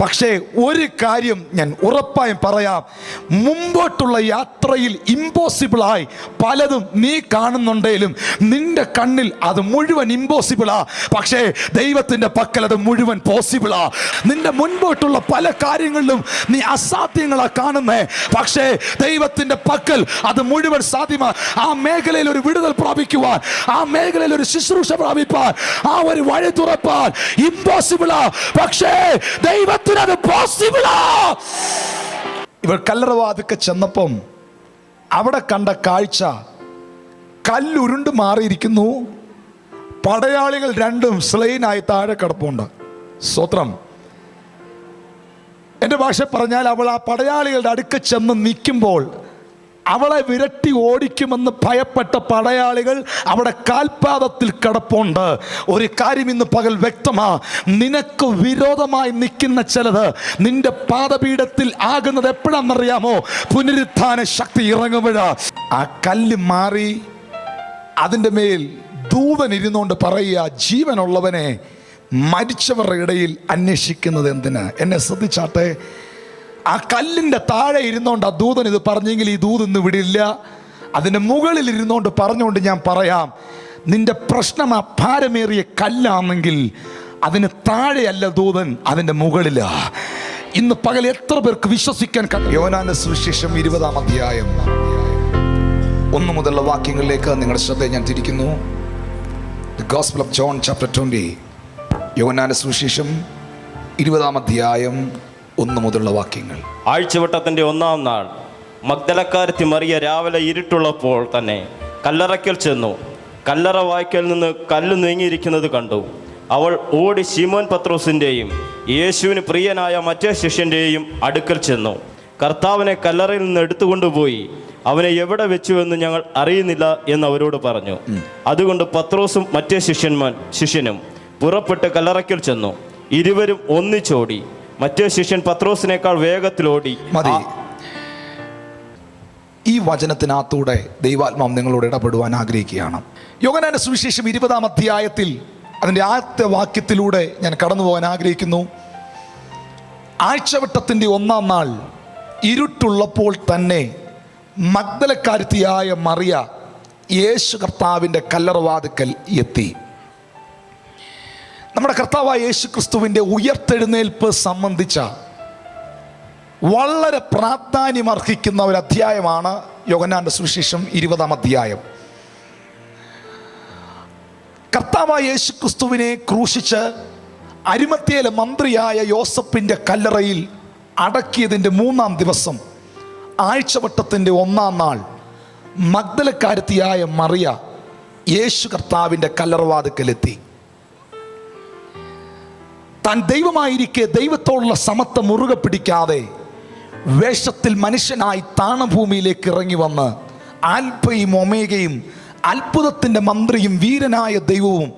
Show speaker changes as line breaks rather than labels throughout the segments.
പക്ഷേ ഒരു കാര്യം ഞാൻ ഉറപ്പായും പറയാം. മുമ്പോട്ടുള്ള യാത്രയിൽ ഇമ്പോസിബിളായി പലതും നീ കാണുന്നുണ്ടെങ്കിലും നിന്റെ കണ്ണിൽ അത് മുഴുവൻ ഇമ്പോസിബിളാ പക്ഷേ ദൈവത്തിന്റെ പക്കൽ അത് മുഴുവൻ പോസിബിളാ നിന്റെ മുൻപോട്ടുള്ള പല കാര്യങ്ങളിലും നീ അസാധ്യങ്ങളാ കാണുന്നേ. പക്ഷേ ദൈവത്തിന്റെ പക്കൽ അത് മുഴുവൻ സാധ്യമാണ് ആ മേഖലയിൽ ഒരു വിടുതൽ പ്രാപിക്കുവാൻ ആ മേഖലയിൽ ഒരു ശുശ്രൂഷ പ്രാപിപ്പാൻ ആ ഒരു വഴി തുറപ്പാൻ ഇമ്പോസിബിളാ പക്ഷേ ദൈവത്തിന് അത് പോസിബിളാ ഇവർ കല്ലറവാതിക്കെ ചെന്നപ്പം അവിടെ കണ്ട കാഴ്ച കല്ലുരുണ്ട് മാറിയിരിക്കുന്നു. പടയാളികൾ രണ്ടും സ്ലെയിനായി താഴെ കിടപ്പുണ്ട്. സ്വത്രം എന്റെ ഭാഷ പറഞ്ഞാൽ അവൾ ആ പടയാളികളുടെ അടുക്ക ചെന്ന് നിൽക്കുമ്പോൾ അവളെ വിരട്ടി ഓടിക്കുമെന്ന് ഭയപ്പെട്ട പടയാളികൾ അവിടെ കാൽപാദത്തിൽ കിടപ്പുണ്ട്. ഒരു കാര്യം ഇന്ന് പകൽ വ്യക്തമാ. നിനക്ക് വിരോധമായി നിൽക്കുന്ന ചിലത് നിന്റെ പാദപീഠത്തിൽ ആകുന്നത് എപ്പോഴാണെന്നറിയാമോ? പുനരുത്ഥാന ശക്തി ഇറങ്ങുമ്പോഴാ. ആ കല്ല് മാറി അതിന്റെ മേൽ ദൂതൻ ഇരുന്നുകൊണ്ട് പറയുക ജീവനുള്ളവനെ മരിച്ചവരുടെ ഇടയിൽ അന്വേഷിക്കുന്നത് എന്തിന്? എന്നെ ശ്രദ്ധിച്ചാട്ടെ. ആ കല്ലിന്റെ താഴെ ഇരുന്നുകൊണ്ട് ആ ദൂതൻ ഇത് പറഞ്ഞെങ്കിൽ ഈ ദൂത് ഇന്ന് വിടില്ല. അതിന്റെ മുകളിൽ ഇരുന്നുകൊണ്ട് പറഞ്ഞുകൊണ്ട് ഞാൻ പറയാം നിന്റെ പ്രശ്നം ആ ഭാരമേറിയ കല്ലാണെങ്കിൽ അതിന് താഴെയല്ല ദൂതൻ അതിന്റെ മുകളിലാ. ഇന്ന് പകൽ എത്ര പേർക്ക് വിശ്വസിക്കാൻ കഴിയും? യോനാന സുവിശേഷം ഇരുപതാം അധ്യായം. ഒന്നു മുതലുള്ള വാക്യങ്ങളിലേക്ക് നിങ്ങളുടെ ശ്രദ്ധ ഞാൻ തിരിക്കുന്നു. Gospel of John chapter twenty യോനാന സുവിശേഷം ഇരുപതാം അധ്യായം. ഒന്ന് മുതലുള്ള വാക്യങ്ങൾ.
ആഴ്ചവട്ടത്തിന്റെ ഒന്നാം നാൾ മഗ്ദലക്കാരത്തി മറിയ രാവിലെ ഇരുട്ടുള്ളപ്പോൾ തന്നെ കല്ലറയ്ക്കൽ ചെന്നു. കല്ലറ വായ്ക്കൽ നിന്ന് കല്ല് നീങ്ങിയിരിക്കുന്നത് കണ്ടു. അവൾ ഓടി ശിമോൻ പത്രോസിന്റെയും യേശുവിന് പ്രിയനായ മറ്റേ ശിഷ്യന്റെയും അടുക്കൽ ചെന്നു. കർത്താവിനെ കല്ലറയിൽ നിന്ന് എടുത്തുകൊണ്ടുപോയി. അവനെ എവിടെ വെച്ചു എന്ന് ഞങ്ങൾ അറിയുന്നില്ല എന്ന് അവരോട് പറഞ്ഞു. അതുകൊണ്ട് പത്രോസും മറ്റേ ശിഷ്യന്മാർ ശിഷ്യനും പുറപ്പെട്ട് കല്ലറയ്ക്കൽ ചെന്നു. ഇരുവരും ഒന്നിച്ചോടി. മറ്റേ ശിഷ്യൻ പത്രോസിനേക്കാൾ വേഗത്തിലോടി
മതി. ഈ വചനത്തിനകത്തൂടെ ദൈവാത്മാവ് നിങ്ങളോട് ഇടപെടുവാൻ ആഗ്രഹിക്കുകയാണ്. യോഗനാന്റെ സുവിശേഷം ഇരുപതാം അധ്യായത്തിൽ അതിന്റെ ആദ്യത്തെ വാക്യത്തിലൂടെ ഞാൻ കടന്നു പോകാൻ ആഗ്രഹിക്കുന്നു. ആഴ്ചവട്ടത്തിന്റെ ഒന്നാം നാൾ ഇരുട്ടുള്ളപ്പോൾ തന്നെ മഗ്ദലക്കാരുത്തിയായ മറിയ യേശു കർത്താവിന്റെ കല്ലറവാതുക്കൽ എത്തി. നമ്മുടെ കർത്താവായ യേശു ക്രിസ്തുവിന്റെ ഉയർത്തെഴുന്നേൽപ്പ് സംബന്ധിച്ച വളരെ പ്രാധാന്യം അർഹിക്കുന്ന ഒരു അധ്യായമാണ് യോഗനാന്റെ സുവിശേഷം ഇരുപതാം അധ്യായം. കർത്താവായ യേശു ക്രിസ്തുവിനെ ക്രൂശിച്ച് അരിമത്തിയിലെ മന്ത്രിയായ യോസഫിന്റെ കല്ലറയിൽ അടക്കിയതിന്റെ മൂന്നാം ദിവസം ആഴ്ചവട്ടത്തിന്റെ ഒന്നാം നാൾ മഗ്ദലക്കാരത്തിയായ മറിയ യേശു കർത്താവിന്റെ കല്ലറവാതുക്കലെത്തി. താൻ ദൈവമായിരിക്കെ ദൈവത്തോടുള്ള സമത്വം മുറുകെ പിടിക്കാതെ വേഷത്തിൽ മനുഷ്യനായി താണഭൂമിയിലേക്ക് ഇറങ്ങി വന്ന് ആൽപ്പയും ഒമേഗയും അത്ഭുതത്തിന്റെ മന്ത്രിയും വീരനായ ദൈവവും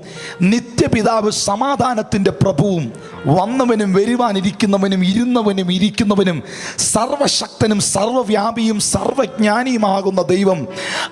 നിത്യപിതാവ് സമാധാനത്തിന്റെ പ്രഭുവും വന്നവനും വരുവാനിരിക്കുന്നവനും ഇരുന്നവനും ഇരിക്കുന്നവനും സർവശക്തനും സർവവ്യാപിയും സർവജ്ഞാനിയുമാകുന്ന ദൈവം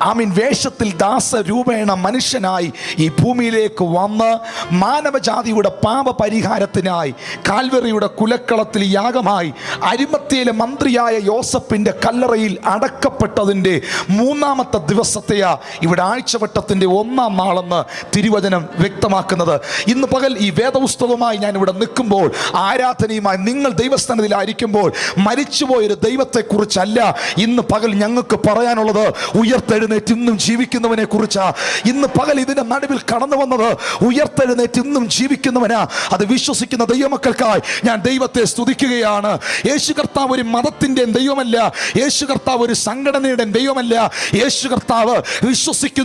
ആമീൻ. വേഷത്തിൽ ദാസരൂപേണ മനുഷ്യനായി ഈ ഭൂമിയിലേക്ക് വന്ന് മാനവജാതിയുടെ പാപപരിഹാരത്തിനായി കാൽവറിയുടെ കുലക്കളത്തിൽ യാഗമായി അരിമത്തിയിലെ മന്ത്രിയായ യോസഫിന്റെ കല്ലറയിൽ അടക്കപ്പെട്ടതിന്റെ മൂന്നാമത്തെ ദിവസത്തെയാ ഇവിടെ ആഴ്ചവട്ടത്തിന്റെ ഒന്നാം നാളെന്ന് തിരുവചനം വ്യക്തമാക്കുന്നത്. ഇന്ന് പകൽ ഈ വേദപുസ്തകവുമായി ഞാൻ ഇവിടെ നിൽക്കുമ്പോൾ ആരാധനയുമായി നിങ്ങൾ ദൈവസ്ഥാനത്തിലായിരിക്കുമ്പോൾ മരിച്ചുപോയൊരു ദൈവത്തെക്കുറിച്ചല്ല ഇന്ന് പകൽ ഞങ്ങൾക്ക് പറയാനുള്ളത്. ഉയർത്തെഴുന്നേറ്റ് ഇന്നും ജീവിക്കുന്നവനെ കുറിച്ചാ ഇന്ന് പകൽ ഇതിന്റെ നടുവിൽ കടന്നു വന്നത് ഉയർത്തെഴുന്നേറ്റ് ഇന്നും ജീവിക്കുന്നവനാ. അത് വിശ്വസിക്കുന്ന ദൈവമക്കൾക്കായി ഞാൻ ദൈവത്തെ സ്തുതിക്കുകയാണ്. യേശു കർത്താവ് ഒരു മതത്തിന്റെയും ദൈവമല്ല. യേശു കർത്താവ് ഒരു സംഘടനയുടെ ദൈവമല്ല. യേശു കർത്താവ്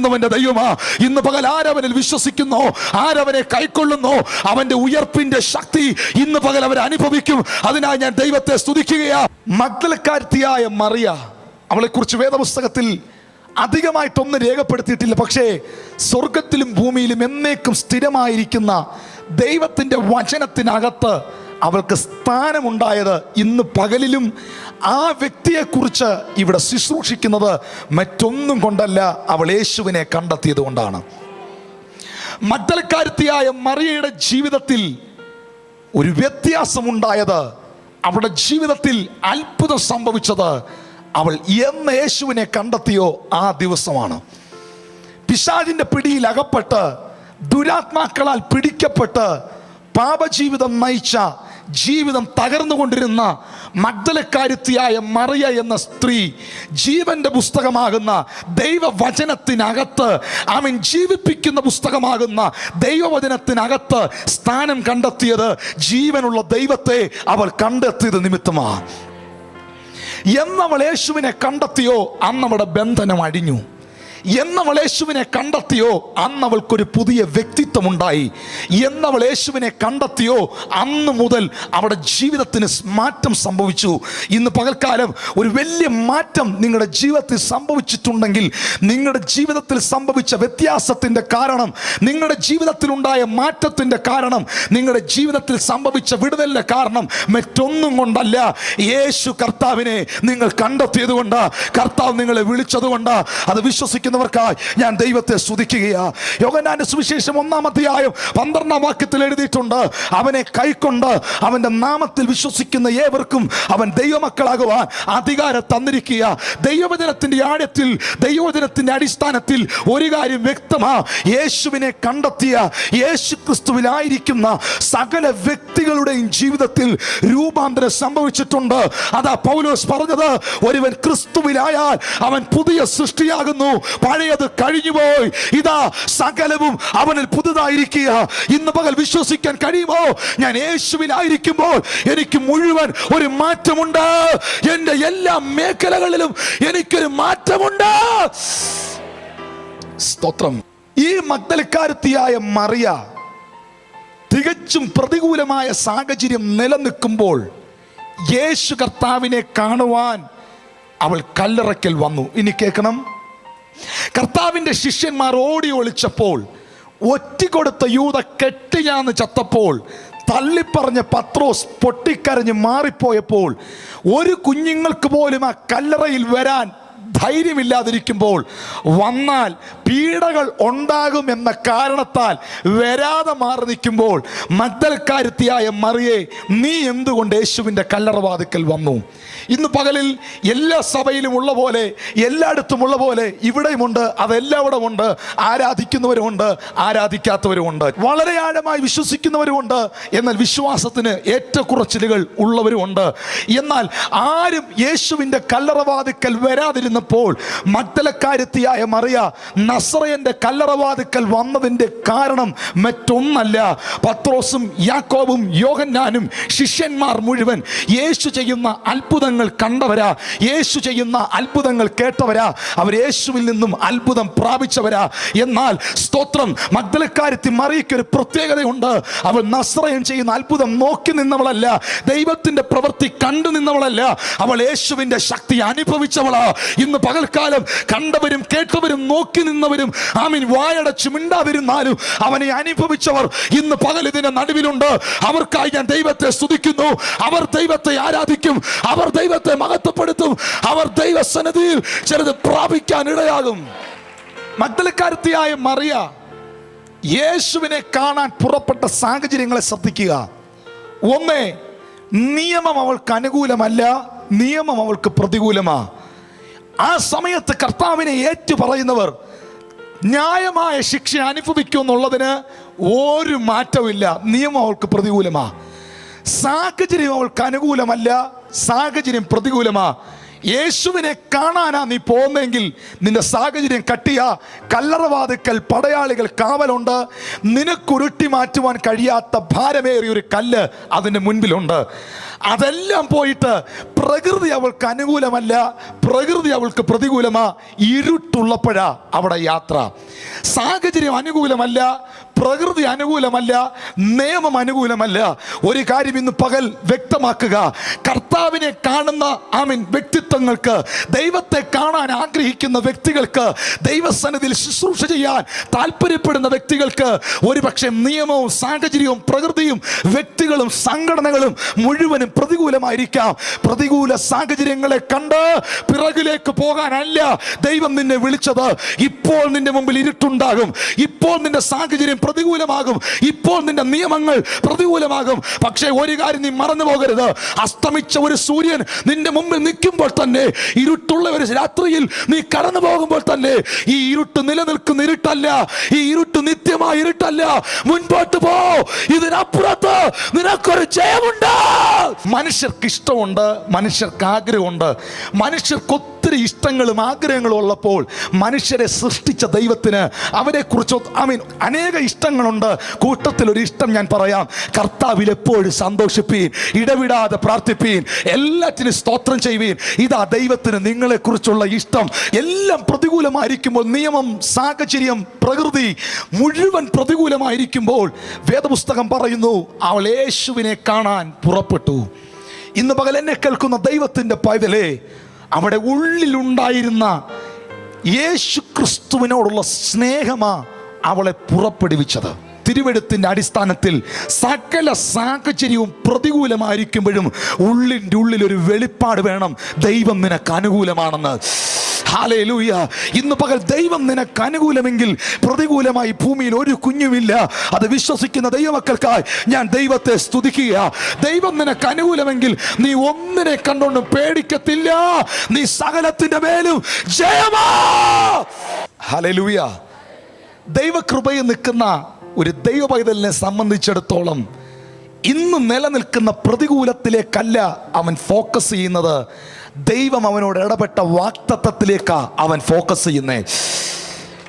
വിശ്വസിക്കുന്നവന്റെ ദൈവമാ. ഇന്ന് പകൽ ആരവനിൽ വിശ്വസിക്കുന്നു ആരവനെ കൈക്കൊള്ളുന്നു അവന്റെ ഉയർപ്പിന്റെ ശക്തി ഇന്ന് പകൽ അവർ അനുഭവിക്കും. അതിനായി ഞാൻ ദൈവത്തെ സ്തുതിക്കുകയാ. മഗ്ദലക്കാരത്തിയായ മറിയ അവളെക്കുറിച്ച് വേദപുസ്തകത്തിൽ അധികമായിട്ടൊന്നും രേഖപ്പെടുത്തിയിട്ടില്ല. പക്ഷേ സ്വർഗത്തിലും ഭൂമിയിലും എന്നേക്കും സ്ഥിരമായിരിക്കുന്ന ദൈവത്തിന്റെ വചനത്തിനകത്ത് അവൾക്ക് സ്ഥാനമുണ്ടായത് ഇന്ന് പകലിലും ആ വ്യക്തിയെക്കുറിച്ച് ഇവിടെ ശുശ്രൂഷിക്കുന്നത് മറ്റൊന്നും കൊണ്ടല്ല അവൾ യേശുവിനെ കണ്ടെത്തിയത് കൊണ്ടാണ് മദ്ദലക്കാരുത്തിയായ മറിയയുടെ ജീവിതത്തിൽ ഒരു വ്യത്യാസമുണ്ടായത് അവളുടെ ജീവിതത്തിൽ അത്ഭുതം സംഭവിച്ചത് അവൾ എന്ന് യേശുവിനെ കണ്ടെത്തിയോ ആ ദിവസമാണ്. പിശാചിന്റെ പിടിയിൽ അകപ്പെട്ട് ദുരാത്മാക്കളാൽ പിടിക്കപ്പെട്ട് പാപജീവിതം നയിച്ച ജീവിതം തകർന്നുകൊണ്ടിരുന്ന മഗ്ദലക്കാരുത്തിയായ മറിയ എന്ന സ്ത്രീ ജീവന്റെ പുസ്തകമാകുന്ന ദൈവവചനത്തിനകത്ത് അവൻ ജീവിപ്പിക്കുന്ന പുസ്തകമാകുന്ന ദൈവവചനത്തിനകത്ത് സ്ഥാനം കണ്ടെത്തിയത് ജീവനുള്ള ദൈവത്തെ അവൾ കണ്ടെത്തിയത് നിമിത്തമാണ്. എന്നവൾ യേശുവിനെ കണ്ടെത്തിയോ? അന്നവളുടെ ബന്ധനം അഴിഞ്ഞു എന്നവൾ യേശുവിനെ കണ്ടെത്തിയോ? അന്നവൾക്കൊരു പുതിയ വ്യക്തിത്വം ഉണ്ടായി എന്നവൾ യേശുവിനെ കണ്ടെത്തിയോ? അന്ന് മുതൽ അവളുടെ ജീവിതത്തിന് മാറ്റം സംഭവിച്ചു. ഇന്ന് പകൽക്കാലം ഒരു വലിയ മാറ്റം നിങ്ങളുടെ ജീവിതത്തിൽ സംഭവിച്ചിട്ടുണ്ടെങ്കിൽ നിങ്ങളുടെ ജീവിതത്തിൽ സംഭവിച്ച വ്യത്യാസത്തിന്റെ കാരണം നിങ്ങളുടെ ജീവിതത്തിലുണ്ടായ മാറ്റത്തിന്റെ കാരണം നിങ്ങളുടെ ജീവിതത്തിൽ സംഭവിച്ച വിടുതലിന്റെ കാരണം മറ്റൊന്നും കൊണ്ടല്ല. യേശു കർത്താവിനെ നിങ്ങൾ കണ്ടെത്തിയത് കൊണ്ട് കർത്താവ് നിങ്ങളെ വിളിച്ചത് കൊണ്ട് അത് വിശ്വസിക്കുന്നവർക്കായി ഞാൻ ദൈവത്തെ സ്തുതിക്കുകയാ. യോഗനാന്റെ സുവിശേഷം ഒന്നാം അധ്യായം പന്ത്രണ്ടാം വാക്യത്തിൽ എഴുതിയിട്ടുണ്ട് അവനെ കൈക്കൊണ്ട് അവന്റെ നാമത്തിൽ വിശ്വസിക്കുന്ന ഏവർക്കും അവൻ ദൈവമക്കളാകുവാൻ അധികാരം തന്നിരിക്കുക ദൈവവചനത്തിന്റെ ആഴത്തിൽ ദൈവവചനത്തിന്റെ അടിസ്ഥാനത്തിൽ ഒരു കാര്യം വ്യക്തമാ യേശുവിനെ കണ്ടെത്തിയ യേശു ക്രിസ്തുവിലായിരിക്കുന്ന സകല വ്യക്തികളുടെയും ജീവിതത്തിൽ രൂപാന്തരം സംഭവിച്ചിട്ടുണ്ട്. അതാ പൗലോസ് പറഞ്ഞത് ഒരുവൻ ക്രിസ്തുവിലായാൽ അവൻ പുതിയ സൃഷ്ടിയാകുന്നു പഴയത് കഴിഞ്ഞുപോയി. ഇതാ സകലവും അവനിൽ പുതുതായിരിക്കുക. ഇന്ന് പകൽ വിശ്വസിക്കാൻ കഴിയുമോ? ഞാൻ യേശുവിലായിരിക്കുമ്പോൾ എനിക്ക് മുഴുവൻ ഒരു മാറ്റമുണ്ട്. എന്റെ എല്ലാ മേഖലകളിലും എനിക്കൊരു മാറ്റമുണ്ട്. സ്തോത്രം. ഈ മഗ്ദലക്കാരത്തിയായ മറിയ തികച്ചും പ്രതികൂലമായ സാഹചര്യം നിലനിൽക്കുമ്പോൾ യേശു കർത്താവിനെ കാണുവാൻ അവൾ കല്ലറയ്ക്കൽ വന്നു. ഇനി കേൾക്കണം. കർത്താവിന്റെ ശിഷ്യന്മാർ ഓടി ഒളിച്ചപ്പോൾ ഒറ്റിക്കൊടുത്ത യൂത കെട്ടിയാന്ന് ചത്തപ്പോൾ തള്ളിപ്പറഞ്ഞ പത്രോസ് പൊട്ടിക്കരഞ്ഞ് മാറിപ്പോയപ്പോൾ ഒരു കുഞ്ഞുങ്ങൾക്ക് പോലും ആ കല്ലറയിൽ വരാൻ ധൈര്യമില്ലാതിരിക്കുമ്പോൾ വന്നാൽ പീഡകൾ ഉണ്ടാകുമെന്ന കാരണത്താൽ വരാതെ മാറി നിൽക്കുമ്പോൾ മദ്ദൽക്കാരുത്തിയായ മറിയെ നീ എന്തുകൊണ്ട് യേശുവിന്റെ കല്ലറവാതിക്കൽ വന്നു? ഇന്ന് പകലിൽ എല്ലാ സഭയിലും ഉള്ള പോലെ എല്ലായിടത്തും ഉള്ള പോലെ ഇവിടെയുമുണ്ട് അതെല്ലാവിടെ ഉണ്ട് ആരാധിക്കുന്നവരുമുണ്ട് ആരാധിക്കാത്തവരുമുണ്ട്. വളരെ ആഴമായി വിശ്വസിക്കുന്നവരുമുണ്ട് എന്നാൽ വിശ്വാസത്തിന് ഏറ്റക്കുറച്ചിലുകൾ ഉള്ളവരുമുണ്ട്. എന്നാൽ ആരും യേശുവിന്റെ കല്ലറവാതുക്കൽ വരാതിരുന്നപ്പോൾ മറ്റലക്കാരത്തിയായ മറിയ നസറയന്റെ കല്ലറവാതുക്കൽ വന്നതിന്റെ കാരണം മറ്റൊന്നല്ല. പത്രോസും യാക്കോബും യോഹന്നാനും ശിഷ്യന്മാർ മുഴുവൻ യേശു ചെയ്യുന്ന അത്ഭുതങ്ങൾ കണ്ടവരാ. യേശു ചെയ്യുന്ന അത്ഭുതങ്ങൾ കേട്ടവരാ. അവർ യേശുവിൽ നിന്നും അത്ഭുതം പ്രാപിച്ചവരാ. എന്നാൽ സ്തോത്രം മഗ്ദലക്കാരത്തി മറിയയ്ക്ക് ഒരു പ്രത്യേകതയുണ്ട്. അവൾ നസ്രയൻ ചെയ്യുന്ന അത്ഭുതം നോക്കി നിന്നവളല്ല. ദൈവത്തിന്റെ പ്രവൃത്തി കണ്ടു നിന്നവളല്ല. അവൾ യേശുവിന്റെ ശക്തി അനുഭവിച്ചവളാ. ഇന്ന് പകൽക്കാലം കണ്ടവരും കേട്ടവരും നോക്കി നിന്നവരും ആമീൻ വായടച്ച് മിണ്ടാതിരുന്നാലും അവനെ അനുഭവിച്ചവർ ഇന്ന് പകൽ ഇതിന്റെ നടുവിലുണ്ട്. അവർക്കായി ഞാൻ ദൈവത്തെ സ്തുതിക്കുന്നു. അവർ ദൈവത്തെ ആരാധിക്കും. അവർ ദൈവത്തെ മഹത്വപ്പെടുത്തും. അവർ ദൈവസന്നിധിയിൽ ചിലത് പ്രാപിക്കാൻ ഇടയാകും. മഗ്ദലക്കാരത്തിയായ മറിയ യേശുവിനെ കാണാൻ പുറപ്പെട്ട സാഹചര്യങ്ങളെ ശ്രദ്ധിക്കുക. ഒന്ന് നിയമം അവൾക്ക് അനുകൂലമല്ല നിയമം അവൾക്ക് പ്രതികൂലമാ. ആ സമയത്ത് കർത്താവിനെ ഏറ്റു പറയുന്നവർ ന്യായമായ ശിക്ഷ അനുഭവിക്കും എന്നുള്ളതിന് ഒരു മാറ്റമില്ല നിയമം അവൾക്ക് പ്രതികൂലമാ. സാഹചര്യം അവൾക്ക് അനുകൂലമല്ല സാഹചര്യം പ്രതികൂലമാ. യേശുവിനെ കാണാനാ നീ പോകുന്നെങ്കിൽ നിന്റെ സാഹചര്യം കട്ടിയ. കല്ലറവാതുക്കൽ പടയാളികൾ കാവലുണ്ട്. നിനക്കുരുട്ടി മാറ്റുവാൻ കഴിയാത്ത ഭാരമേറിയ ഒരു കല്ല് അതിന്റെ മുൻപിലുണ്ട്. അതെല്ലാം പോയിട്ട് പ്രകൃതി അവൾക്ക് അനുകൂലമല്ല പ്രകൃതി അവൾക്ക് പ്രതികൂലമാ. ഇരുട്ടുള്ളപ്പോഴാ അവിടെ യാത്ര. സാഹചര്യം അനുകൂലമല്ല പ്രകൃതി അനുകൂലമല്ല നിയമം അനുകൂലമല്ല. ഒരു കാര്യം ഇന്ന് പകൽ വ്യക്തമാക്കുക. കർത്താവിനെ കാണുന്ന ആമീൻ വ്യക്തിത്വങ്ങൾക്ക് ദൈവത്തെ കാണാൻ ആഗ്രഹിക്കുന്ന വ്യക്തികൾക്ക് ദൈവസന്നിധിയിൽ ശുശ്രൂഷ ചെയ്യാൻ താല്പര്യപ്പെടുന്ന വ്യക്തികൾക്ക് ഒരുപക്ഷെ നിയമവും സാഹചര്യവും പ്രകൃതിയും വ്യക്തികളും സംഘടനകളും മുഴുവനും പ്രതികൂലമായിരിക്കാം. പ്രതികൂല സാഹചര്യങ്ങളെ കണ്ട് പിറകിലേക്ക് പോകാനല്ല ദൈവം നിന്നെ വിളിച്ചത്. ഇപ്പോൾ നിന്റെ മുമ്പിൽ ഇരുട്ടുണ്ടാകും. ഇപ്പോൾ നിന്റെ സാഹചര്യം പ്രതികൂലമാകും. ഇപ്പോൾ നിന്റെ നിയമങ്ങൾ പ്രതികൂലമാകും. പക്ഷേ ഒരു കാര്യം നീ മറന്നു പോകരുത് അസ്തമിച്ച ഒരു സൂര്യൻ നിന്റെ മുമ്പിൽ നിൽക്കുമ്പോൾ തന്നെ ഇരുട്ടുള്ള ഒരു രാത്രിയിൽ നീ കടന്നു പോകുമ്പോൾ തന്നെ ഈ ഇരുട്ട് നിലനിൽക്കുന്ന ഇരുട്ടല്ല ഈ ഇരുട്ട് നിത്യമായ ഇരുട്ടല്ല. മുൻപോട്ട് പോ. ഇതിനപ്പുറത്ത് നിനക്കൊരു ജയമുണ്ട്. മനുഷ്യർക്ക് ഇഷ്ടമുണ്ട് മനുഷ്യർക്ക് ആഗ്രഹമുണ്ട് മനുഷ്യർക്ക് ഒത്തിരി ഇഷ്ടങ്ങളും ആഗ്രഹങ്ങളും ഉള്ളപ്പോൾ മനുഷ്യരെ സൃഷ്ടിച്ച ദൈവത്തിന് അവരെ കുറിച്ച് ഐ മീൻ അനേക ഇഷ്ടങ്ങളുണ്ട്. കൂട്ടത്തിൽ ഒരു ഇഷ്ടം ഞാൻ പറയാം. കർത്താവിൽ എപ്പോഴും സന്തോഷിപ്പീൻ ഇടവിടാതെ പ്രാർത്ഥിപ്പീൻ എല്ലാറ്റിനും സ്തോത്രം ചെയ്യുവീൻ. ഇതാ ദൈവത്തിന് നിങ്ങളെക്കുറിച്ചുള്ള ഇഷ്ടം. എല്ലാം പ്രതികൂലമായിരിക്കുമ്പോൾ നിയമം സാഹചര്യം പ്രകൃതി മുഴുവൻ പ്രതികൂലമായിരിക്കുമ്പോൾ വേദപുസ്തകം പറയുന്നു അവൾ യേശുവിനെ കാണാൻ പുറപ്പെട്ടു. ഇന്ന് പകൽ എന്നെ കേൾക്കുന്ന ദൈവത്തിന്റെ പൈതലേ അവിടെ ഉള്ളിലുണ്ടായിരുന്ന യേശു ക്രിസ്തുവിനോടുള്ള സ്നേഹമാ അവളെ പുറപ്പെടുവിച്ചത്. തിരുവെടുത്തിന്റെ അടിസ്ഥാനത്തിൽ സകല സാഹചര്യവും പ്രതികൂലമായിരിക്കുമ്പോഴും ഉള്ളിന്റെ ഉള്ളിൽ ഒരു വെളിപ്പാട് വേണം. ദൈവം നിനക്ക് അനുകൂലമാണെന്ന്. ഹാലേലൂയ. ഇന്ന് പകൽ ദൈവം നിനക്ക് അനുകൂലമെങ്കിൽ പ്രതികൂലമായി ഭൂമിയിൽ ഒരു കുഞ്ഞുമില്ല. അത് വിശ്വസിക്കുന്ന ദൈവമക്കൾക്കായി ഞാൻ ദൈവത്തെ സ്തുതിക്കുക. ദൈവം നിനക്ക് അനുകൂലമെങ്കിൽ നീ ഒന്നിനെ കണ്ടോണ്ട് പേടിക്കത്തില്ല. നീ സകലത്തിന്റെ മേലും ജയമാ. ഹലലൂയ. ദൈവകൃപയിൽ നിൽക്കുന്ന ഒരു ദൈവ പൈതലിനെ സംബന്ധിച്ചിടത്തോളം ഇന്ന് നിലനിൽക്കുന്ന പ്രതികൂലത്തിലേക്കല്ല അവൻ ഫോക്കസ് ചെയ്യുന്നത്. ദൈവം അവനോട് ഇടപെട്ട വാക്തത്വത്തിലേക്കാണ് അവൻ ഫോക്കസ് ചെയ്യുന്നേ.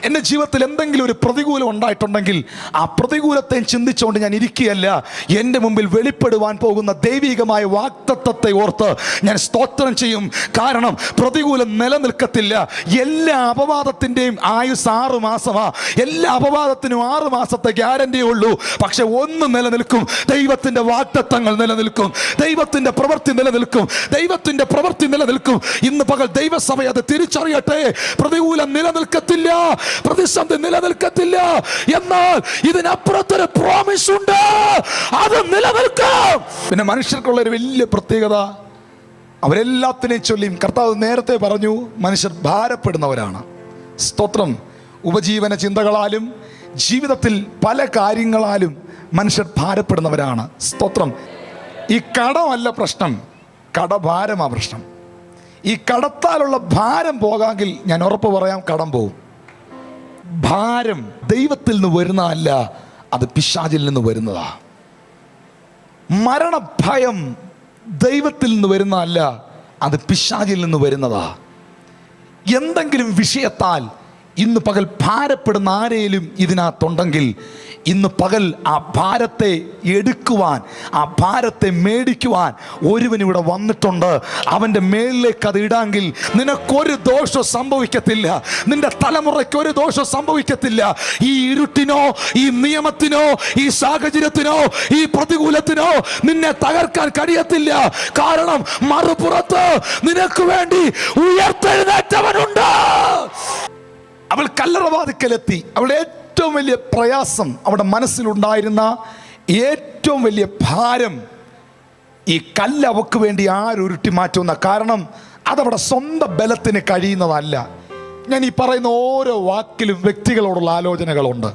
എന്റെ ജീവിതത്തിൽ എന്തെങ്കിലും ഒരു പ്രതികൂലം ഉണ്ടായിട്ടുണ്ടെങ്കിൽ ആ പ്രതികൂലത്തെ ചിന്തിച്ചുകൊണ്ട് ഞാൻ ഇരിക്കുകയല്ല. എന്റെ മുമ്പിൽ വെളിപ്പെടുവാൻ പോകുന്ന ദൈവികമായ വാക്തത്വത്തെ ഓർത്ത് ഞാൻ സ്തോത്രം ചെയ്യും. കാരണം പ്രതികൂലം നിലനിൽക്കത്തില്ല. എല്ലാ അപവാദത്തിന്റെയും ആയുസ് ആറ് മാസമാ. എല്ലാ അപവാദത്തിനും ആറ് മാസത്തെ ഗ്യാരണ്ടിയേ ഉള്ളൂ. പക്ഷെ ഒന്ന് നിലനിൽക്കും. ദൈവത്തിന്റെ വാക്തത്വങ്ങൾ നിലനിൽക്കും. ദൈവത്തിന്റെ പ്രവൃത്തി നിലനിൽക്കും. ദൈവത്തിന്റെ പ്രവൃത്തി നിലനിൽക്കും. ഇന്ന് പകൽ ദൈവസഭ തിരിച്ചറിയട്ടെ. പ്രതികൂലം നിലനിൽക്കത്തില്ല. പ്രതിസന്ധി നിലനിൽക്കത്തില്ല. എന്നാൽ ഇതിനപ്പുറത്തൊരു പ്രോമിസ് ഉണ്ട്. അത് നിലനിൽക്കാം. പിന്നെ മനുഷ്യർക്കുള്ള ഒരു വലിയ പ്രത്യേകത അവരെല്ലാത്തിനെയും ചൊല്ലിയും കർത്താവ് നേരത്തെ പറഞ്ഞു മനുഷ്യർ ഭാരപ്പെടുന്നവരാണ്. സ്തോത്രം. ഉപജീവന ചിന്തകളാലും ജീവിതത്തിൽ പല കാര്യങ്ങളാലും മനുഷ്യർ ഭാരപ്പെടുന്നവരാണ്. സ്തോത്രം. ഈ കടമല്ല പ്രശ്നം കടഭാരമാണ് പ്രശ്നം. ഈ കടത്താലുള്ള ഭാരം പോകാമെങ്കിൽ ഞാൻ ഉറപ്പ് പറയാം കടം പോകും ഭാരം ദൈവത്തിൽ നിന്ന് വരുന്നതല്ല അത് പിശാചിൽ നിന്ന് വരുന്നതാ. മരണഭയം ദൈവത്തിൽ നിന്ന് വരുന്നതല്ല അത് പിശാചിൽ നിന്ന് വരുന്നതാ. എന്തെങ്കിലും വിഷയത്താൽ ഇന്ന് പകൽ ഭാരപ്പെടുന്ന ആരെയും ഇതിനകത്തുണ്ടെങ്കിൽ ഇന്ന് പകൽ ആ ഭാരത്തെ എടുക്കുവാൻ ആ ഭാരത്തെ മേടിക്കുവാൻ ഒരുവൻ ഇവിടെ വന്നിട്ടുണ്ട്. അവന്റെ മേളിലേക്ക് അത് ഇടാമെങ്കിൽ നിനക്കൊരു ദോഷം സംഭവിക്കത്തില്ല. നിന്റെ തലമുറയ്ക്ക് ഒരു ദോഷം സംഭവിക്കത്തില്ല. ഈ ഇരുട്ടിനോ ഈ നിയമത്തിനോ ഈ സാഹചര്യത്തിനോ ഈ പ്രതികൂലത്തിനോ നിന്നെ തകർക്കാൻ കഴിയത്തില്ല. കാരണം മറുപുറത്ത് നിനക്ക് വേണ്ടി ഉയർത്തെഴുന്നേറ്റവനുണ്ട്. അവൾ കല്ലറവാതിക്കലെത്തി. അവളുടെ ഏറ്റവും വലിയ പ്രയാസം അവളുടെ മനസ്സിലുണ്ടായിരുന്ന ഏറ്റവും വലിയ ഭാരം ഈ കല്ല് അവക്ക് വേണ്ടി ആരുരുട്ടി മാറ്റുന്ന കാരണം അതവിടെ സ്വന്തം ബലത്തിന് കഴിയുന്നതല്ല. ഞാൻ ഈ പറയുന്ന ഓരോ വാക്കിലും വ്യക്തികളോടുള്ള ആലോചനകളുണ്ട്.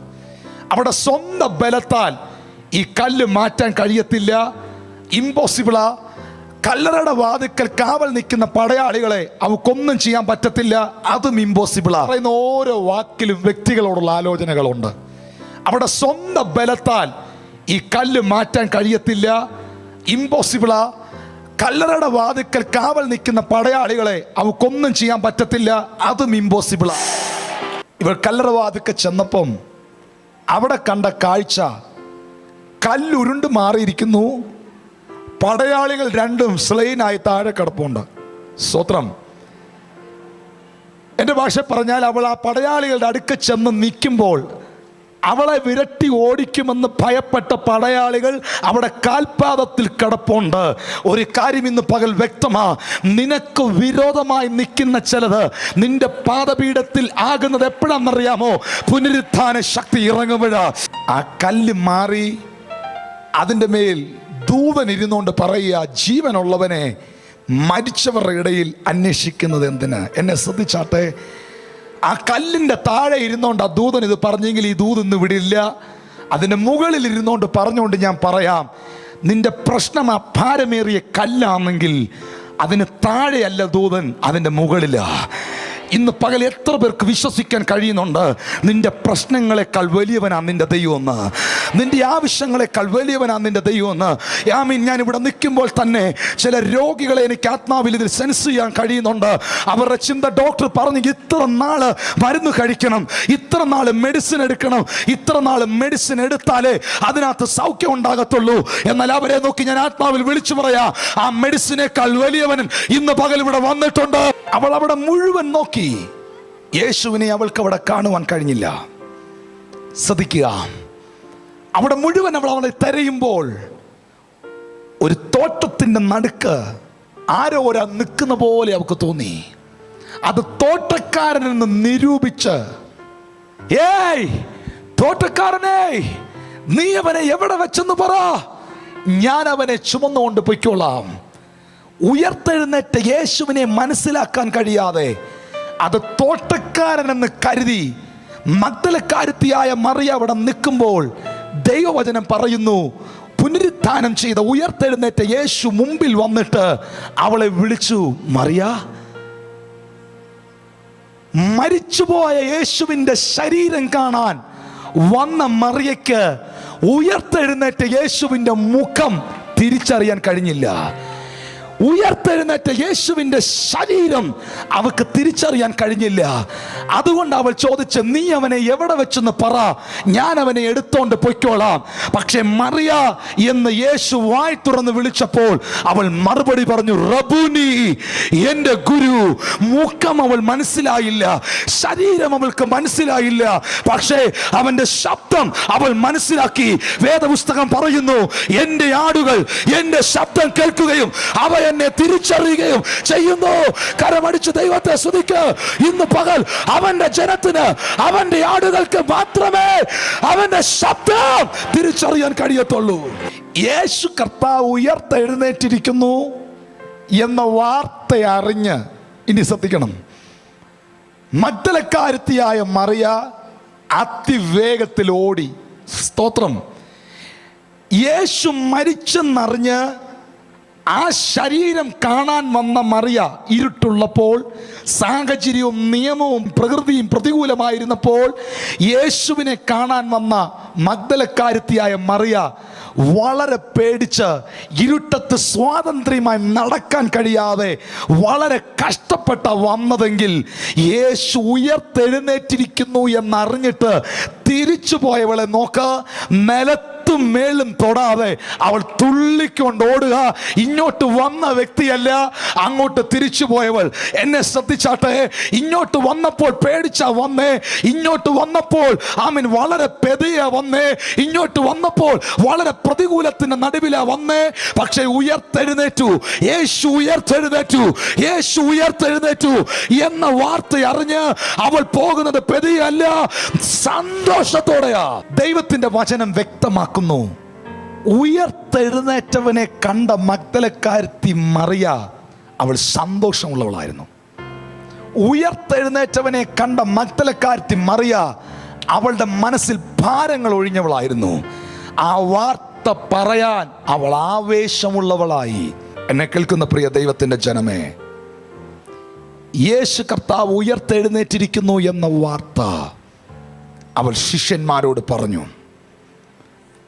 അവിടെ സ്വന്തം ബലത്താൽ ഈ കല്ല് മാറ്റാൻ കഴിയത്തില്ല. ഇമ്പോസിബിളാ കല്ലറയുടെ വാതിക്കൽ കാവൽ നിൽക്കുന്ന പടയാളികളെ അവക്കൊന്നും ചെയ്യാൻ പറ്റത്തില്ല. അതും ഇമ്പോസിബിളാണ് പറയുന്ന ഓരോ വാക്കിലും വ്യക്തികളോടുള്ള ആലോചനകളുണ്ട്. അവിടെ സ്വന്തം ബലത്താൽ ഈ കല്ല് മാറ്റാൻ കഴിയത്തില്ല. ഇമ്പോസിബിളാ കല്ലറയുടെ വാതിക്കൽ കാവൽ നിൽക്കുന്ന പടയാളികളെ അവക്കൊന്നും ചെയ്യാൻ പറ്റത്തില്ല. അതും ഇമ്പോസിബിളാ ഇവർ കല്ലറ വാതിക്കൽ ചെന്നപ്പം അവിടെ കണ്ട കാഴ്ച കല്ലുരുണ്ട് മാറിയിരിക്കുന്നു. പടയാളികൾ രണ്ടും സ്ലെയിനായി താഴെ കിടപ്പുണ്ട്. സ്വത്രം. എന്റെ ഭാഷ പറഞ്ഞാൽ അവൾ ആ പടയാളികളുടെ അടുക്ക ചെന്ന് നിൽക്കുമ്പോൾ അവളെ വിരട്ടി ഓടിക്കുമെന്ന് ഭയപ്പെട്ട പടയാളികൾ അവിടെ കാൽപാദത്തിൽ കിടപ്പുണ്ട്. ഒരു കാര്യം ഇന്ന് പകൽ വ്യക്തമാ. നിനക്ക് വിരോധമായി നിൽക്കുന്ന ചിലത് നിന്റെ പാദപീഠത്തിൽ ആകുന്നത് എപ്പോഴാണെന്നറിയാമോ? പുനരുത്ഥാന ശക്തി ഇറങ്ങുമ്പോഴാ. ആ കല്ല് മാറി അതിന്റെ മേൽ ദൂതൻ ഇരുന്നുകൊണ്ട് പറയുക ജീവനുള്ളവനെ മരിച്ചവരുടെ ഇടയിൽ അന്വേഷിക്കുന്നത് എന്തിന്? എന്നെ ശ്രദ്ധിച്ചാട്ടെ. ആ കല്ലിന്റെ താഴെ ഇരുന്നുകൊണ്ട് ആ ദൂതൻ ഇത് പറഞ്ഞെങ്കിൽ ഈ ദൂത് ഇന്ന് വിടില്ല. അതിന്റെ മുകളിൽ ഇരുന്നോണ്ട് പറഞ്ഞുകൊണ്ട് ഞാൻ പറയാം നിന്റെ പ്രശ്നം ആ ഭാരമേറിയ കല്ലാണെങ്കിൽ അതിന് താഴെയല്ല ദൂതൻ അതിന്റെ മുകളിലാ. ഇന്ന് പകൽ എത്ര പേർക്ക് വിശ്വസിക്കാൻ കഴിയുന്നുണ്ട്? നിന്റെ പ്രശ്നങ്ങളെക്കാൾ വലിയവനാണ് നിന്റെ ദൈവമെന്ന്. നിന്റെ ആവശ്യങ്ങളെക്കാൾ വലിയവനാണ് നിന്റെ ദൈവമെന്ന്. യാമീൻ ഞാൻ ഇവിടെ നിൽക്കുമ്പോൾ തന്നെ ചില രോഗികളെ എനിക്ക് ആത്മാവിൽ ഇതിൽ സെൻസ് ചെയ്യാൻ കഴിയുന്നുണ്ട്. അവരുടെ ചിന്ത ഡോക്ടർ പറഞ്ഞു ഇത്ര നാൾ മരുന്ന് കഴിക്കണം ഇത്ര നാൾ മെഡിസിൻ എടുക്കണം ഇത്ര നാൾ മെഡിസിൻ എടുത്താലേ അതിനകത്ത് സൗഖ്യം ഉണ്ടാകത്തുള്ളൂ. എന്നാൽ അവരെ നോക്കി ഞാൻ ആത്മാവിൽ വിളിച്ചു പറയാ ആ മെഡിസിനേക്കാൾ വലിയവൻ ഇന്ന് പകൽ ഇവിടെ വന്നിട്ടുണ്ട്. അവൾ അവിടെ മുഴുവൻ നോക്കി. യേശുവിനെ അവൾക്ക് അവിടെ കാണുവാൻ കഴിഞ്ഞില്ല. ശ്രദ്ധിക്കുക. അവിടെ മുഴുവൻ അവൾ അവളെ തിരയുമ്പോൾ ഒരു തോട്ടത്തിന്റെ നടുക്ക് ആരോ ഒരാൾ നിൽക്കുന്ന പോലെ അവൾക്ക് തോന്നി. അത് തോട്ടക്കാരനെന്ന് നിരൂപിച്ച് ഏയ് തോട്ടക്കാരനെ നീ അവനെ എവിടെ വെച്ചെന്ന് പറ. ഞാൻ അവനെ ചുമന്നുകൊണ്ട് പൊയ്ക്കോളാം. ഉയർത്തെഴുന്നേറ്റ യേശുവിനെ മനസ്സിലാക്കാൻ കഴിയാതെ അത് തോട്ടക്കാരനെന്ന് കരുതി മഗ്ദലക്കാരുത്തിയായ മറിയ അവിടെ നിൽക്കുമ്പോൾ ദൈവവചനം പറയുന്നു പുനരുത്ഥാനം ചെയ്ത ഉയർത്തെഴുന്നേറ്റ യേശു മുമ്പിൽ വന്നിട്ട് അവളെ വിളിച്ചു മറിയ മരിച്ചുപോയ യേശുവിന്റെ ശരീരം കാണാൻ വന്ന മറിയയ്ക്ക് ഉയർത്തെഴുന്നേറ്റ യേശുവിന്റെ മുഖം തിരിച്ചറിയാൻ കഴിഞ്ഞില്ല. ഉയർത്തെഴുന്നേറ്റ യേശുവിന്റെ ശരീരം അവൾക്ക് തിരിച്ചറിയാൻ കഴിഞ്ഞില്ല. അതുകൊണ്ട് അവൾ ചോദിച്ച് നീ അവനെ എവിടെ വെച്ചെന്ന് പറ. ഞാൻ അവനെ എടുത്തോണ്ട് പൊയ്ക്കോളാം. പക്ഷെ മറിയ എന്ന് യേശു വായി തുറന്ന് വിളിച്ചപ്പോൾ അവൾ മറുപടി പറഞ്ഞു റബുനി എന്റെ ഗുരു മുഖം അവൾ മനസ്സിലായില്ല. ശരീരം അവൾക്ക് മനസ്സിലായില്ല. പക്ഷേ അവന്റെ ശബ്ദം അവൾ മനസ്സിലാക്കി. വേദപുസ്തകം പറയുന്നു എന്റെ ആടുകൾ എന്റെ ശബ്ദം കേൾക്കുകയും അവ എന്നെ തിരിച്ചറിയുകയും ചെയ്യുന്നു. കരമടിച്ച് ദൈവത്തെ സ്തുതിക്ക്. ഇന്ന് പകൽ അവന്റെ ജനത്തിന് അവന്റെ ആടുകൾക്ക് മാത്രമേ അവന്റെ ശബ്ദം തിരിച്ചറിയാൻ കഴിയത്തുള്ളൂ. യേശു കർത്താവ് ഉയർത്തെഴുന്നേറ്റിരിക്കുന്നു എന്ന വാർത്ത അറിഞ്ഞ് ഇനി ശ്രദ്ധിക്കണം. മഗ്ദലക്കാരത്തിയായ മറിയ അതിവേഗത്തിൽ ഓടി. സ്തോത്രം. യേശു മരിച്ചെന്നറിഞ്ഞ് ആ ശരീരം കാണാൻ വന്ന മറിയ ഇരുട്ടുള്ളപ്പോൾ സാഹചര്യവും നിയമവും പ്രകൃതിയും പ്രതികൂലമായിരുന്നപ്പോൾ യേശുവിനെ കാണാൻ വന്ന മഗ്ദലക്കാരുത്തിയായ മറിയ വളരെ പേടിച്ച് ഇരുട്ടത്ത് സ്വാതന്ത്ര്യമായി നടക്കാൻ കഴിയാതെ വളരെ കഷ്ടപ്പെട്ട വന്നതെങ്കിൽ യേശു ഉയർത്തെഴുന്നേറ്റിരിക്കുന്നു എന്നറിഞ്ഞിട്ട് തിരിച്ചു പോയവളെ നോക്ക് നിലത്ത് പത്തും മേലും തൊടാതെ അവൾ തുള്ളിക്കൊണ്ട് ഓടുക. ഇങ്ങോട്ട് വന്ന വ്യക്തിയല്ല അങ്ങോട്ട് തിരിച്ചു പോയവൾ. എന്നെ ശ്രദ്ധിച്ചാട്ടെ ഇങ്ങോട്ട് വന്നപ്പോൾ പേടിച്ച വന്നേ ഇങ്ങോട്ട് വന്നപ്പോൾ ആമിൻ വളരെ പെതിയ വന്നേ ഇങ്ങോട്ട് വന്നപ്പോൾ വളരെ പ്രതികൂലത്തിന്റെ നടുവിലാ വന്നേ. പക്ഷെ ഉയർത്തെഴുന്നേറ്റു യേശു ഉയർത്തെഴുന്നേറ്റു യേശു ഉയർത്തെഴുന്നേറ്റു എന്ന വാർത്ത അറിഞ്ഞ് അവൾ പോകുന്നത് പെതിയല്ല സന്തോഷത്തോടെയാ. ദൈവത്തിന്റെ വചനം വ്യക്തമാക്കുന്നു ഉയർത്തെഴുന്നേറ്റവനെ കണ്ട മഗ്ദലക്കാരത്തി മറിയ അവൾ സന്തോഷമുള്ളവളായിരുന്നു. ഉയർത്തെഴുന്നേറ്റവനെ കണ്ട മഗ്ദലക്കാരത്തി മറിയ അവളുടെ മനസ്സിൽ ഭാരങ്ങൾ ഒഴിഞ്ഞവളായിരുന്നു. ആ വാർത്ത പറയാൻ അവൾ ആവേശമുള്ളവളായി. എന്നെ കേൾക്കുന്ന പ്രിയ ദൈവത്തിന്റെ ജനമേ യേശു കർത്താവ് ഉയർത്തെഴുന്നേറ്റിരിക്കുന്നു എന്ന വാർത്ത അവൾ ശിഷ്യന്മാരോട് പറഞ്ഞു.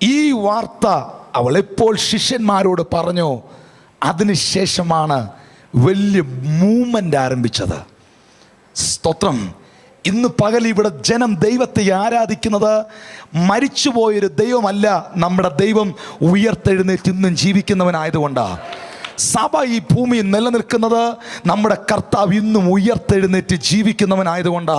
ഈ വാർത്ത അവൾ എപ്പോൾ ശിഷ്യന്മാരോട് പറഞ്ഞു അതിനുശേഷമാണ് വലിയ മൂവ്മെന്റ് ആരംഭിച്ചത്. സ്തോത്രം. ഇന്ന് പകൽ ഇവിടെ ജനം ദൈവത്തെ ആരാധിക്കുന്നത് മരിച്ചുപോയൊരു ദൈവമല്ല. നമ്മുടെ ദൈവം ഉയർത്തെഴുന്നേറ്റ് ഇന്നും ജീവിക്കുന്നവനായതുകൊണ്ടാണ് സഭ ഈ ഭൂമി നിലനിൽക്കുന്നത് നമ്മുടെ കർത്താവ് ഇന്നും ഉയർത്തെഴുന്നേറ്റ് ജീവിക്കുന്നവനായതുകൊണ്ട്.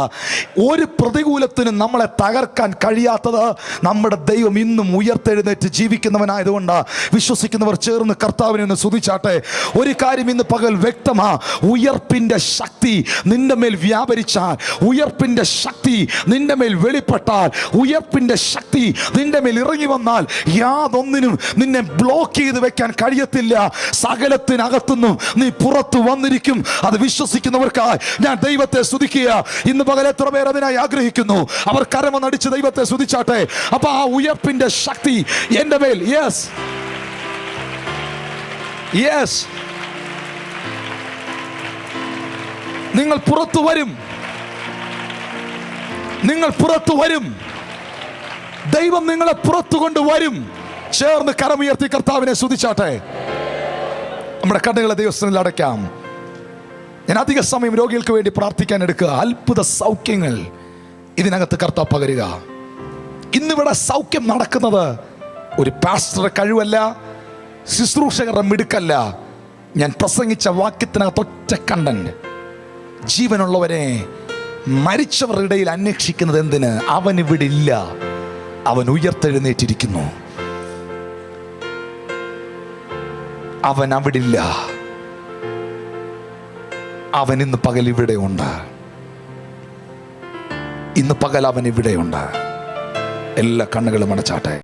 ഒരു പ്രതികൂലത്തിനും നമ്മളെ തകർക്കാൻ കഴിയാത്തത് നമ്മുടെ ദൈവം ഇന്നും ഉയർത്തെഴുന്നേറ്റ് ജീവിക്കുന്നവനായതുകൊണ്ട്. വിശ്വസിക്കുന്നവർ ചേർന്ന് കർത്താവിനെ ഒന്ന് സ്തുതിച്ചാട്ടെ. ഒരു കാര്യം ഇന്ന് പകൽ വ്യക്തമാ. ഉയർപ്പിന്റെ ശക്തി നിന്റെ മേൽ വ്യാപരിച്ചാൽ ഉയർപ്പിന്റെ ശക്തി നിന്റെ മേൽ വെളിപ്പെട്ടാൽ ഉയർപ്പിന്റെ ശക്തി നിന്റെ മേൽ ഇറങ്ങി വന്നാൽ യാതൊന്നിനും നിന്നെ ബ്ലോക്ക് ചെയ്ത് വെക്കാൻ കഴിയത്തില്ല. സകലത്തിനകത്തുനിന്നും നീ പുറത്തു വന്നിരിക്കും. അത് വിശ്വസിക്കുന്നവർക്കായി ഞാൻ ദൈവത്തെ സ്തുതിക്കുക. ഇന്ന് പകൽ എത്ര പേർ അതിനായി ആഗ്രഹിക്കുന്നു? അവർ കരമൊന്നടിച്ച് ദൈവത്തെ സ്തുതിച്ചാട്ടെ. അപ്പൊ ആ ഉയർപ്പിന്റെ ശക്തി എന്റെ മേൽ. യെസ് യെസ് നിങ്ങൾ പുറത്തു വരും. നിങ്ങൾ പുറത്തു വരും. ദൈവം നിങ്ങളെ പുറത്തു കൊണ്ടുവരും ചേർന്ന് കരമുയർത്തി കർത്താവിനെ സ്തുതിച്ചാട്ടെ. നമ്മുടെ കണ്ണുകളെ ദൈവസ്ഥനിൽ അടയ്ക്കാം. ഞാൻ അധിക സമയം രോഗികൾക്ക് വേണ്ടി പ്രാർത്ഥിക്കാൻ എടുക്കുക. അത്ഭുത സൗഖ്യങ്ങൾ ഇതിനകത്ത് കർത്ത പകരുക. ഇന്നിവിടെ സൗഖ്യം നടക്കുന്നത് ഒരു പാസ്റ്ററുടെ കഴിവല്ല ശുശ്രൂഷകരുടെ മിടുക്കല്ല. ഞാൻ പ്രസംഗിച്ച വാക്യത്തിനകത്ത് ഒറ്റ കണ്ടന്റ് ജീവനുള്ളവരെ മരിച്ചവരുടെ ഇടയിൽ അന്വേഷിക്കുന്നത് എന്തിന്? അവൻ ഇവിടെ ഇല്ല. അവൻ ഉയർത്തെഴുന്നേറ്റിരിക്കുന്നു. അവൻ അവിടില്ല. അവൻ ഇന്ന് പകൽ ഇവിടെയുണ്ട്. ഇന്ന് പകൽ അവൻ ഇവിടെയുണ്ട്. എല്ലാ കണ്ണുകളും അടച്ചാട്ടെ.